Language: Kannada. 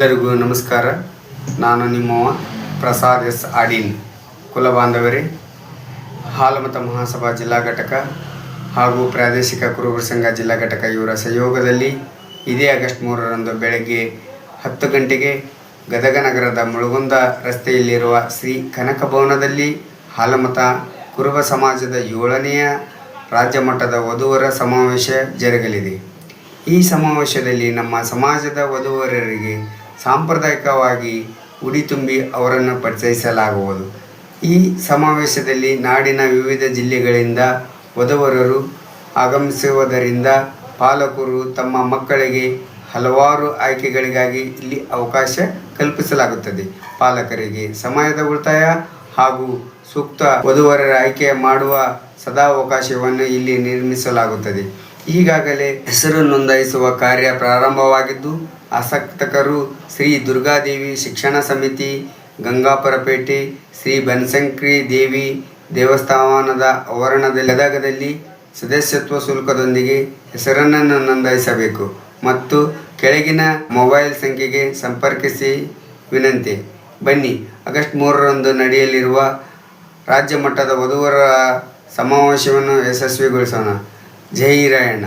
ಎಲ್ಲರಿಗೂ ನಮಸ್ಕಾರ. ನಾನು ನಿಮ್ಮ ಪ್ರಸಾದ್ ಎಸ್ ಆಡೀನ್. ಕುಲ ಬಾಂಧವರೇ, ಹಾಲಮತ ಮಹಾಸಭಾ ಜಿಲ್ಲಾ ಘಟಕ ಹಾಗೂ ಪ್ರಾದೇಶಿಕ ಕುರುಬರ ಸಂಘ ಜಿಲ್ಲಾ ಘಟಕ ಇವರ ಸಹಯೋಗದಲ್ಲಿ ಇದೇ ಆಗಸ್ಟ್ ಮೂರರಂದು ಬೆಳಗ್ಗೆ ಹತ್ತು ಗಂಟೆಗೆ ಗದಗ ನಗರದ ಮುಳುಗುಂದ ರಸ್ತೆಯಲ್ಲಿರುವ ಶ್ರೀ ಕನಕ ಭವನದಲ್ಲಿ ಹಾಲಮತ ಕುರುಬ ಸಮಾಜದ ಏಳನೆಯ ರಾಜ್ಯ ಮಟ್ಟದ ವಧುವರ ಸಮಾವೇಶ ಜರುಗಲಿದೆ. ಈ ಸಮಾವೇಶದಲ್ಲಿ ನಮ್ಮ ಸಮಾಜದ ವಧುವರರಿಗೆ ಸಾಂಪ್ರದಾಯಿಕವಾಗಿ ಉಡಿ ತುಂಬಿ ಅವರನ್ನು ಪರಿಚಯಿಸಲಾಗುವುದು. ಈ ಸಮಾವೇಶದಲ್ಲಿ ನಾಡಿನ ವಿವಿಧ ಜಿಲ್ಲೆಗಳಿಂದ ವಧುವರರು ಆಗಮಿಸುವುದರಿಂದ ಪಾಲಕರು ತಮ್ಮ ಮಕ್ಕಳಿಗೆ ಹಲವಾರು ಆಯ್ಕೆಗಳಿಗಾಗಿ ಇಲ್ಲಿ ಅವಕಾಶ ಕಲ್ಪಿಸಲಾಗುತ್ತದೆ. ಪಾಲಕರಿಗೆ ಸಮಯದ ಉಳಿತಾಯ ಹಾಗೂ ಸೂಕ್ತ ವಧುವರರ ಆಯ್ಕೆ ಮಾಡುವ ಸದಾವಕಾಶವನ್ನು ಇಲ್ಲಿ ನಿರ್ಮಿಸಲಾಗುತ್ತದೆ. ಈಗಾಗಲೇ ಹೆಸರು ನೋಂದಾಯಿಸುವ ಕಾರ್ಯ ಪ್ರಾರಂಭವಾಗಿದ್ದು, ಆಸಕ್ತಕರು ಶ್ರೀ ದುರ್ಗಾದೇವಿ ಶಿಕ್ಷಣ ಸಮಿತಿ, ಗಂಗಾಪುರಪೇಟೆ, ಶ್ರೀ ಬನಶಂಕರಿ ದೇವಿ ದೇವಸ್ಥಾನದ ಆವರಣದಲ್ಲಿ ಗದಗದಲ್ಲಿ ಸದಸ್ಯತ್ವ ಶುಲ್ಕದೊಂದಿಗೆ ಹೆಸರನ್ನು ನೋಂದಾಯಿಸಬೇಕು ಮತ್ತು ಕೆಳಗಿನ ಮೊಬೈಲ್ ಸಂಖ್ಯೆಗೆ ಸಂಪರ್ಕಿಸಿ. ವಿನಂತಿ, ಬನ್ನಿ ಆಗಸ್ಟ್ ಮೂರರಂದು ನಡೆಯಲಿರುವ ರಾಜ್ಯ ಮಟ್ಟದ ವಧುವರ ಸಮಾವೇಶವನ್ನು ಯಶಸ್ವಿಗೊಳಿಸೋಣ. జై రాయణ